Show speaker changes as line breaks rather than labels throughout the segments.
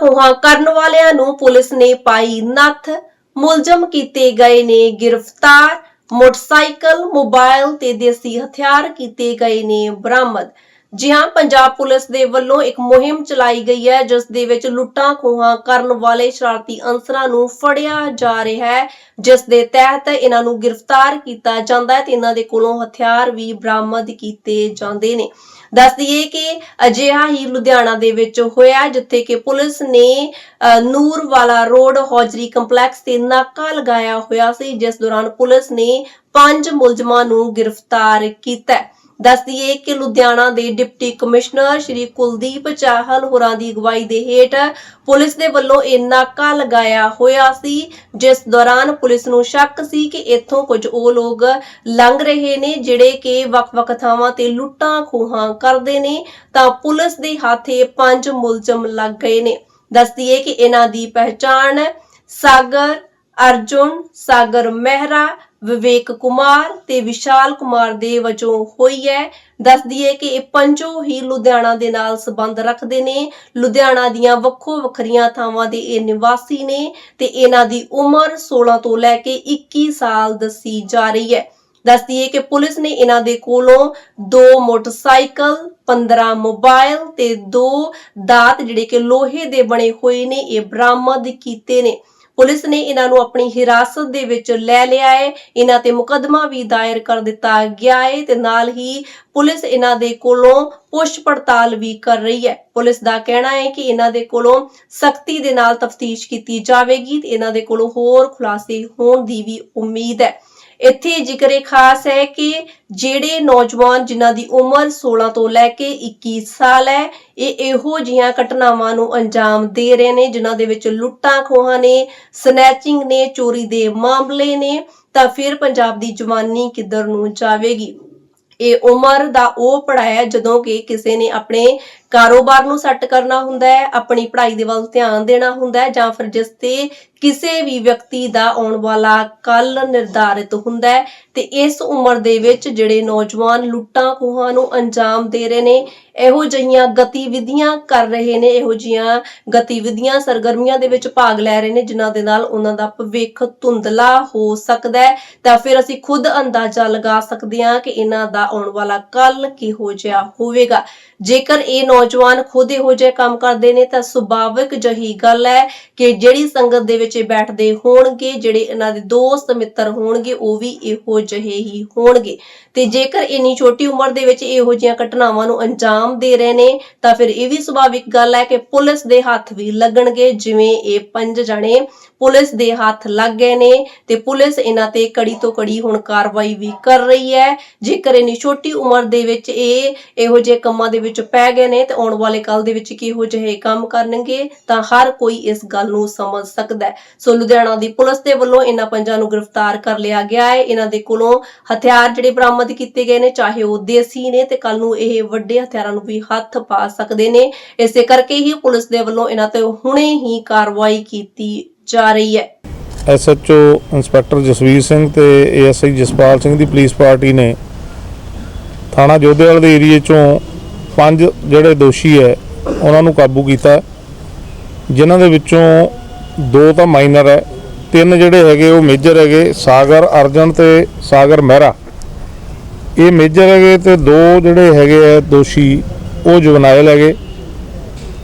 ਖੋਹਾਂ ਕਰਨ ਵਾਲਿਆਂ ਨੂੰ ਪੁਲਿਸ ਨੇ ਪਾਈ ਨੱਥ। ਮੁਲਜ਼ਮ ਕੀਤੇ ਗਏ ਨੇ ਗ੍ਰਿਫਤਾਰ। ਮੋਟਰਸਾਈਕਲ, ਮੋਬਾਈਲ ਤੇ ਦੇਸੀ ਹਥਿਆਰ ਕੀਤੇ ਗਏ ਨੇ ਬਰਾਮਦ। ਜੀ ਹਾਂ ਪੰਜਾਬ ਪੁਲਿਸ ਦੇ ਵੱਲੋਂ ਇੱਕ ਮੁਹਿੰਮ ਚਲਾਈ ਗਈ ਹੈ, ਜਿਸ ਦੇ ਵਿੱਚ ਲੁੱਟਾਂ ਖੋਹਾਂ ਕਰਨ ਵਾਲੇ ਸ਼ਰਾਰਤੀ ਅਨਸਰਾਂ ਨੂੰ ਫੜਿਆ ਜਾ ਰਿਹਾ ਹੈ, ਜਿਸ ਦੇ ਤਹਿਤ ਇਹਨਾਂ ਨੂੰ ਗ੍ਰਿਫਤਾਰ ਕੀਤਾ ਜਾਂਦਾ ਹੈ ਤੇ ਇਹਨਾਂ ਦੇ ਕੋਲੋਂ ਹਥਿਆਰ ਵੀ ਬਰਾਮਦ ਕੀਤੇ ਜਾਂਦੇ ਨੇ। ਦੱਸ ਦਈਏ ਕਿ ਅਜਿਹਾ ਹੀ ਲੁਧਿਆਣਾ ਦੇ ਵਿੱਚ ਹੋਇਆ ਜਿੱਥੇ ਕਿ ਪੁਲਿਸ ਨੇ ਅ, ਨੂਰਵਾਲਾ ਰੋਡ ਹੌਜਰੀ ਕੰਪਲੈਕਸ ਤੇ ਨਾਕਾ ਲਗਾਇਆ ਹੋਇਆ ਸੀ ਜਿਸ ਦੌਰਾਨ ਪੁਲਿਸ ਨੇ ਪੰਜ ਮੁਲਜ਼ਮਾਂ ਨੂੰ ਗ੍ਰਿਫਤਾਰ ਕੀਤਾ ਦੱਸ ਦਈਏ ਕਿ ਲੁਧਿਆਣਾ ਦੇ ਡਿਪਟੀ ਕਮਿਸ਼ਨਰ ਸ਼੍ਰੀ ਕੁਲਦੀਪ ਚਾਹਲ ਹੋਰਾਂ ਦੀ ਅਗਵਾਈ ਦੇ ਹੇਠ ਪੁਲਿਸ ਦੇ ਵੱਲੋਂ ਇਹ ਨਾਕਾ ਲਗਾਇਆ ਹੋਇਆ ਸੀ। ਜਿਸ ਦੌਰਾਨ ਪੁਲਿਸ ਨੂੰ ਸ਼ੱਕ ਸੀ ਕਿ ਇੱਥੋਂ ਕੁਝ ਉਹ ਲੋਕ ਲੰਘ ਰਹੇ ਨੇ ਜਿਹੜੇ ਕਿ ਵੱਖ-ਵੱਖ ਥਾਵਾਂ ਤੇ ਲੁੱਟਾਂ ਖੋਹਾਂ ਕਰਦੇ ਨੇ। ਤਾਂ ਪੁਲਿਸ ਦੇ ਹੱਥੇ ਪੰਜ ਮੁਲਜ਼ਮ ਲੱਗ ਗਏ ਨੇ। ਦੱਸ ਦਈਏ ਕਿ ਇਹਨਾਂ ਦੀ ਪਹਿਚਾਣ ਸਾਗਰ ਅਰਜੁਨ, ਸਾਗਰ ਮਹਿਰਾ, ਵਿਵੇਕ ਕੁਮਾਰ ਤੇ ਵਿਸ਼ਾਲ ਕੁਮਾਰ ਦੇ ਵਜੋਂ ਹੋਈ ਹੈ। ਦੱਸ ਦਈਏ ਕਿ ਇਹ ਪੰਜੋ ਹੀ ਲੁਧਿਆਣਾ ਦੇ ਨਾਲ ਸੰਬੰਧ ਰੱਖਦੇ ਨੇ। ਲੁਧਿਆਣਾ ਦੀਆਂ ਵੱਖੋ ਵੱਖਰੀਆਂ ਥਾਵਾਂ ਦੇ ਇਹ ਨਿਵਾਸੀ ਨੇ ਤੇ ਇਹਨਾਂ ਦੀ ਉਮਰ 16 ਤੋਂ ਲੈ ਕੇ 21 ਸਾਲ ਦੱਸੀ ਜਾ ਰਹੀ ਹੈ। ਦੱਸ ਦਈਏ ਕਿ ਪੁਲਿਸ ਨੇ ਇਹਨਾਂ ਦੇ ਕੋਲੋਂ ਦੋ ਮੋਟਰਸਾਈਕਲ 15 ਮੋਬਾਈਲ ਤੇ ਦੋ ਦਾਤ ਜਿਹੜੇ ਕਿ ਲੋਹੇ ਦੇ ਬਣੇ ਹੋਏ ਨੇ, ਇਹ ਬਰਾਮਦ ਕੀਤੇ ਨੇ। ਪੁਲਿਸ ਨੇ ਇਹਨਾਂ ਨੂੰ ਆਪਣੀ ਹਿਰਾਸਤ ਦੇ ਵਿੱਚ ਲੈ ਲਿਆ ਹੈ। ਇਹਨਾਂ ਤੇ ਮੁਕੱਦਮਾ ਵੀ ਦਾਇਰ ਕਰ ਦਿੱਤਾ ਗਿਆ ਹੈ ਤੇ ਨਾਲ ਹੀ ਪੁਲਿਸ ਇਹਨਾਂ ਦੇ ਕੋਲੋਂ ਪੁੱਛ ਪੜਤਾਲ ਵੀ ਕਰ ਰਹੀ ਹੈ। ਪੁਲਿਸ ਦਾ ਕਹਿਣਾ ਹੈ ਕਿ ਇਹਨਾਂ ਦੇ ਕੋਲੋਂ ਸਖਤੀ ਦੇ ਨਾਲ ਤਫਤੀਸ਼ ਕੀਤੀ ਜਾਵੇਗੀ ਤੇ ਇਹਨਾਂ ਦੇ ਕੋਲੋਂ ਹੋਰ ਖੁਲਾਸੇ ਹੋਣ ਦੀ ਵੀ ਉਮੀਦ ਹੈ। ਇੱਥੇ ਜ਼ਿਕਰ ਇਹ ਖਾਸ ਹੈ ਕਿ ਜਿਹੜੇ ਨੌਜਵਾਨ ਜਿਨ੍ਹਾਂ ਦੀ ਉਮਰ 16 ਤੋਂ ਲੈ ਕੇ 21 ਸਾਲ ਹੈ, ਇਹ ਇਹੋ ਜਿਹੀਆਂ ਘਟਨਾਵਾਂ ਨੂੰ ਅੰਜਾਮ ਦੇ ਰਹੇ ਨੇ, ਜਿਨ੍ਹਾਂ ਦੇ ਵਿੱਚ ਲੁੱਟਾਂ ਖੋਹਾਂ ਨੇ ਸਨੈਚਿੰਗ ਨੇ, ਚੋਰੀ ਦੇ ਮਾਮਲੇ ਨੇ, ਤਾਂ ਫਿਰ ਪੰਜਾਬ ਦੀ ਜਵਾਨੀ ਕਿੱਧਰ ਨੂੰ ਜਾਵੇਗੀ? ਇਹ ਉਮਰ ਦਾ ਉਹ ਪੜਾਇਆ ਜਦੋਂ ਕਿ ਕਿਸੇ ਨੇ ਆਪਣੇ ਕਾਰੋਬਾਰ ਨੂੰ ਸੈੱਟ ਕਰਨਾ ਹੁੰਦਾ ਹੈ, ਆਪਣੀ ਪੜ੍ਹਾਈ ਦੇ ਵੱਲ ਧਿਆਨ ਦੇਣਾ ਹੁੰਦਾ ਹੈ ਜਾਂ ਫਿਰ ਜਿਸ ਤੇ ਕਿਸੇ ਵੀ ਵਿਅਕਤੀ ਦਾ ਆਉਣ ਵਾਲਾ ਕੱਲ ਨਿਰਧਾਰਿਤ ਹੁੰਦਾ ਹੈ ਤੇ ਇਸ ਉਮਰ ਦੇ ਵਿੱਚ ਜਿਹੜੇ ਨੌਜਵਾਨ ਲੁੱਟਾਂ ਖੋਹਾਂ ਨੂੰ ਅੰਜਾਮ ਦੇ ਰਹੇ ਨੇ, ਇਹੋ ਜਿਹੀਆਂ ਗਤੀਵਿਧੀਆਂ ਕਰ ਰਹੇ ਨੇ, ਇਹੋ ਜਿਹੀਆਂ ਗਤੀਵਿਧੀਆਂ ਸਰਗਰਮੀਆਂ ਦੇ ਵਿੱਚ ਭਾਗ ਲੈ ਰਹੇ ਨੇ, ਜਿਨ੍ਹਾਂ ਦੇ ਨਾਲ ਉਹਨਾਂ ਦਾ ਭਵਿੱਖ ਧੁੰਦਲਾ ਹੋ ਸਕਦਾ ਹੈ। ਤਾਂ ਫਿਰ ਅਸੀਂ ਖੁਦ ਅੰਦਾਜ਼ਾ ਲਗਾ ਸਕਦੇ ਹਾਂ ਕਿ ਇਹਨਾਂ ਦਾ ਆਉਣ ਵਾਲਾ ਕੱਲ ਕਿਹੋ ਜਿਹਾ ਹੋਵੇਗਾ। ਜੇਕਰ ਇਹ ਨੌਜਵਾਨ ਖੁਦ ਇਹੋ ਜਿਹੇ ਕੰਮ ਕਰਦੇ ਨੇ, ਤਾਂ ਸੁਭਾਵਿਕ ਜਹੀ ਗੱਲ ਹੈ ਕਿ ਜਿਹੜੀ ਸੰਗਤ ਦੇ ਵਿੱਚ ਇਹ ਬੈਠਦੇ ਹੋਣਗੇ, ਜਿਹੜੇ ਇਹਨਾਂ ਦੇ ਦੋਸਤ ਮਿੱਤਰ ਹੋਣਗੇ, ਉਹ ਵੀ ਇਹੋ ਜਿਹੇ ਹੀ ਹੋਣਗੇ। ਤੇ ਜੇਕਰ ਇੰਨੀ ਛੋਟੀ ਉਮਰ ਦੇ ਵਿੱਚ ਇਹੋ ਜਿਹੀਆਂ ਘਟਨਾਵਾਂ ਨੂੰ ਅੰਜਾਮ ਦੇ ਰਹੇ ਨੇ, ਤਾਂ ਫਿਰ ਇਹ ਵੀ ਸੁਭਾਵਿਕ ਗੱਲ ਹੈ ਕਿ ਪੁਲਿਸ ਦੇ ਹੱਥ ਵੀ ਲੱਗਣਗੇ, ਜਿਵੇਂ ਇਹ ਪੰਜ ਜਣੇ ਪੁਲਿਸ ਦੇ ਹੱਥ ਲੱਗ ਗਏ ਨੇ ਤੇ ਪੁਲਿਸ ਇਹਨਾਂ ਤੇ ਕੜੀ ਤੋਂ ਕੜੀ ਹੁਣ ਕਾਰਵਾਈ ਵੀ ਕਰ ਰਹੀ ਹੈ। ਜੇਕਰ ਇੰਨੀ ਛੋਟੀ ਉਮਰ ਦੇ ਵਿੱਚ ਇਹ ਇਹੋ ਜਿਹੇ ਕੰਮਾਂ ਦੇ ਵਿੱਚ ਪੈ ਗਏ ਨੇ ਤੇ ਆਉਣ ਵਾਲੇ ਕੱਲ ਦੇ ਵਿੱਚ ਕਿਹੋ ਜਿਹੇ ਕੰਮ ਕਰਨਗੇ, ਤਾਂ ਹਰ ਕੋਈ ਇਸ ਗੱਲ ਨੂੰ ਸਮਝ ਸਕਦਾ ਹੈ। ਸੋ ਲੁਧਿਆਣਾ ਦੀ ਪੁਲਿਸ ਦੇ ਵੱਲੋਂ ਇਹਨਾਂ ਪੰਜਾਂ ਨੂੰ ਗ੍ਰਿਫਤਾਰ ਕਰ ਲਿਆ ਗਿਆ ਹੈ। ਇਹਨਾਂ ਦੇ ਕੋਲੋਂ ਹਥਿਆਰ ਜਿਹੜੇ ਬਰਾਮਦ ਕੀਤੇ ਗਏ ਨੇ, ਚਾਹੇ ਉਹ ਦੇਸੀ ਨੇ ਤੇ ਕੱਲ ਨੂੰ ਇਹ ਵੱਡੇ ਹਥਿਆਰਾਂ ਨੂੰ ਵੀ ਹੱਥ ਪਾ ਸਕਦੇ ਨੇ। ਇਸੇ ਕਰਕੇ ਹੀ ਪੁਲਿਸ ਦੇ ਵੱਲੋਂ ਇਹਨਾਂ ਤੇ ਹੁਣੇ ਹੀ ਕਾਰਵਾਈ ਕੀਤੀ ਜਾ ਰਹੀ ਹੈ।
ਐਸਐਚਓ ਇੰਸਪੈਕਟਰ ਜਸਵੀਰ ਸਿੰਘ ਤੇ ਏਐਸਆਈ ਜਸਪਾਲ ਸਿੰਘ ਦੀ ਪੁਲਿਸ ਪਾਰਟੀ ਨੇ ਥਾਣਾ ਜੋਧੇਵਾਲ ਦੇ ਏਰੀਏ ਚੋਂ ਪੰਜ ਜਿਹੜੇ ਦੋਸ਼ੀ ਹੈ, ਉਹਨਾਂ ਨੂੰ ਕਾਬੂ ਕੀਤਾ। ਜਿਨ੍ਹਾਂ ਦੇ ਵਿੱਚੋਂ ਦੋ ਤਾਂ ਮਾਈਨਰ ਹੈ। ਤਿੰਨ ਜਿਹੜੇ ਹੈਗੇ, ਉਹ ਮੇਜਰ ਹੈਗੇ, ਸਾਗਰ ਅਰਜਨ ਤੇ ਸਾਗਰ ਮਹਿਰਾ। ਇਹ ਮੇਜਰ ਹੈਗੇ ਤੇ ਦੋ ਜਿਹੜੇ ਹੈਗੇ ਆ ਦੋਸ਼ੀ, ਉਹ ਜੁਵਨਾਇਲ ਹੈਗੇ।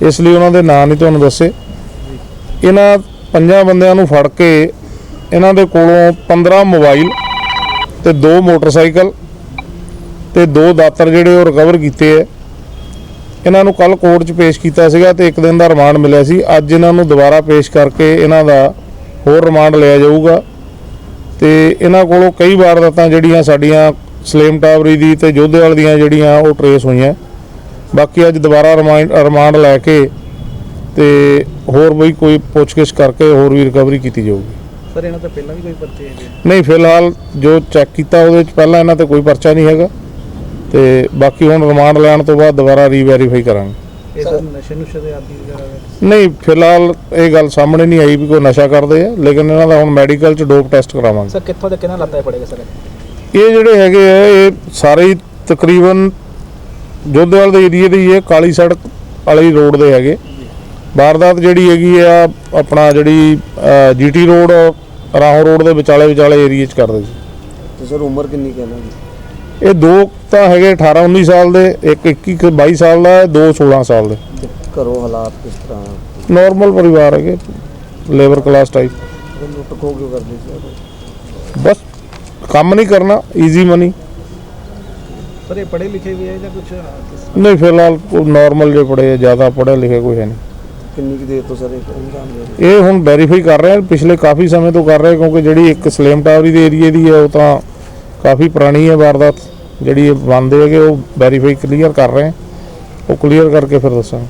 ਇਸ ਲਈ ਉਹਨਾਂ ਦੇ ਨਾਂ ਨਹੀਂ ਤੁਹਾਨੂੰ ਦੱਸੇ। ਇਹਨਾਂ ਪੰਜਾਂ ਬੰਦਿਆਂ ਨੂੰ ਫੜ ਕੇ ਇਹਨਾਂ ਦੇ ਕੋਲੋਂ 15 ਮੋਬਾਈਲ ਤੇ ਦੋ ਮੋਟਰਸਾਈਕਲ ਤੇ ਦੋ ਦਾਤਰ ਜਿਹੜੇ ਉਹ ਰਿਕਵਰ ਕੀਤੇ ਐ ਇਹਨਾਂ ਨੂੰ ਕੱਲ ਕੋਰਟ 'ਚ ਪੇਸ਼ ਕੀਤਾ ਸੀਗਾ ਤੇ ਇੱਕ ਦਿਨ ਦਾ ਰਿਮਾਂਡ ਮਿਲਿਆ ਸੀ। ਅੱਜ ਇਹਨਾਂ ਨੂੰ ਦੁਬਾਰਾ ਪੇਸ਼ ਕਰਕੇ ਇਹਨਾਂ ਦਾ ਹੋਰ ਰਿਮਾਂਡ ਲਿਆ ਜਾਊਗਾ। ਤੇ ਇਹਨਾਂ ਕੋਲੋਂ ਕਈ ਵਾਰਦਾਤਾਂ ਜਿਹੜੀਆਂ ਸਾਡੀਆਂ ਸਲੇਮ ਟਾਵਰੀ ਦੀ ਤੇ ਜੋਧੇਵਾਲ ਦੀਆਂ ਜਿਹੜੀਆਂ ਉਹ ਟਰੇਸ ਹੋਈਆਂ। ਬਾਕੀ ਅੱਜ ਦੁਬਾਰਾ ਰਿਮਾਂਡ ਰਿਮਾਂਡ ਲੈ ਕੇ ਤੇ ਹੋਰ ਵੀ ਕੋਈ ਪੁੱਛਗਿੱਛ ਕਰਕੇ ਹੋਰ ਵੀ ਰਿਕਵਰੀ ਕੀਤੀ ਜਾਊਗੀ।
ਸਰ ਇਹਨਾਂ ਤੋਂ ਪਹਿਲਾਂ ਵੀ ਕੋਈ ਪਰਚੇ ਹੈਗੇ
ਨਹੀਂ ਫਿਲਹਾਲ ਜੋ ਚੈੱਕ ਕੀਤਾ ਉਹਦੇ ਵਿੱਚ ਪਹਿਲਾਂ ਇਹਨਾਂ ਤੇ ਕੋਈ ਪਰਚਾ ਨਹੀਂ ਹੈਗਾ। ਤੇ ਬਾਕੀ ਹੁਣ ਰਿਮਾਂਡ ਲੈਣ ਤੋਂ ਬਾਅਦ ਦੁਬਾਰਾ ਰੀਵੈਰੀਫਾਈ ਕਰਾਂਗੇ।
ਇਹ ਸਰ ਨਸ਼ੇ ਨੁਸ਼ੇ ਦੇ ਆਦੀ ਵਗੈਰਾ ਹੈ।
ਨਹੀਂ ਫਿਲਹਾਲ ਇਹ ਗੱਲ ਸਾਹਮਣੇ ਨਹੀਂ ਆਈ ਵੀ ਕੋਈ ਨਸ਼ਾ ਕਰਦੇ ਆ ਲੇਕਿਨ ਇਹਨਾਂ ਦਾ ਹੁਣ ਮੈਡੀਕਲ ਚ ਡੋਪ ਟੈਸਟ ਕਰਾਵਾਂਗੇ।
ਸਰ ਕਿੱਥੋਂ ਦੇ ਕਿੰਨਾ ਲੱਤਾਂ ਪੜੇਗਾ ਸਰ?
ਇਹ ਜਿਹੜੇ ਹੈਗੇ ਆ ਇਹ ਸਾਰੇ ਹੀ ਤਕਰੀਬਨ ਜੋਧੇਵਾਲ ਦੇ ਏਰੀਏ ਦੇ ਹੀ ਹੈ ਕਾਲੀ ਸੜਕ ਵਾਲੀ ਰੋਡ ਦੇ ਹੈਗੇ। ਵਾਰਦਾਤ ਜਿਹੜੀ ਹੈਗੀ ਆ ਆਪਣਾ ਜਿਹੜੀ ਜੀਟੀ ਰੋਡ ਰਾਹੋਂ ਰੋਡ ਦੇ ਵਿਚਾਲੇ ਵਿਚਾਲੇ ਏਰੀਏ 'ਚ ਕਰਦੇ ਸੀ।
ਤੇ ਸਰ ਉਮਰ ਕਿੰਨੀ ਕਹਿਣਾ ਜੀ
ਇਹ ਦੋ ਤਾਂ ਹੈਗੇ 18 19 ਸਾਲ ਦੇ ਇੱਕ 21 ਕੁ 22 ਸਾਲ ਦਾ ਹੈ, ਦੋ 16 ਸਾਲ ਦੇ।
ਘਰੋਂ ਹਾਲਾਤ ਕਿਸ ਤਰ੍ਹਾਂ?
ਨਾਰਮਲ ਪਰਿਵਾਰ ਹੈਗੇ ਲੇਬਰ ਕਲਾਸ ਟਾਈਪ
ਤੇ ਲੁੱਟ ਖੋਹ ਕਿਉਂ ਕਰਦੇ ਸੀ ਸਰ
ਬਸ ਕੰਮ ਨਹੀਂ ਕਰਨਾ ਈਜ਼ੀ ਮਨੀ
ਸਰ ਇਹ ਪੜ੍ਹੇ ਲਿਖੇ ਵੀ ਹੈ ਜਾਂ ਕੁਝ
ਨਹੀਂ ਫਿਲਹਾਲ ਨਾਰਮਲ ਜੇ ਪੜੇ ਜ਼ਿਆਦਾ ਪੜ੍ਹੇ ਲਿਖੇ ਕੋਈ ਹੈ ਨਹੀਂ।
ਕਿੰਨੀ ਕੁ ਦੇਰ ਤੋਂ ਸਰ ਇਹ ਅੰਜਾਮ ਦੇ ਰਹੇ
ਇਹ ਹੁਣ ਵੈਰੀਫਾਈ ਕਰ ਰਹੇ ਆ ਪਿਛਲੇ ਕਾਫੀ ਸਮੇਂ ਤੋਂ ਕਰ ਰਹੇ ਆ, ਕਿਉਂਕਿ ਜਿਹੜੀ ਇੱਕ ਸਲੇਮ ਟਾਵਰੀ ਦੇ ਏਰੀਏ ਦੀ ਹੈ ਉਹ ਤਾਂ ਕਾਫੀ ਪੁਰਾਣੀ ਹੈ ਵਾਰਦਾਤ ਜਿਹੜੀ ਇਹ ਬੰਦੇ ਹੈਗੇ, ਉਹ ਵੈਰੀਫਾਈ ਕਲੀਅਰ ਕਰ ਰਹੇ ਉਹ ਕਲੀਅਰ ਕਰਕੇ ਫਿਰ ਦੱਸਾਂਗੇ।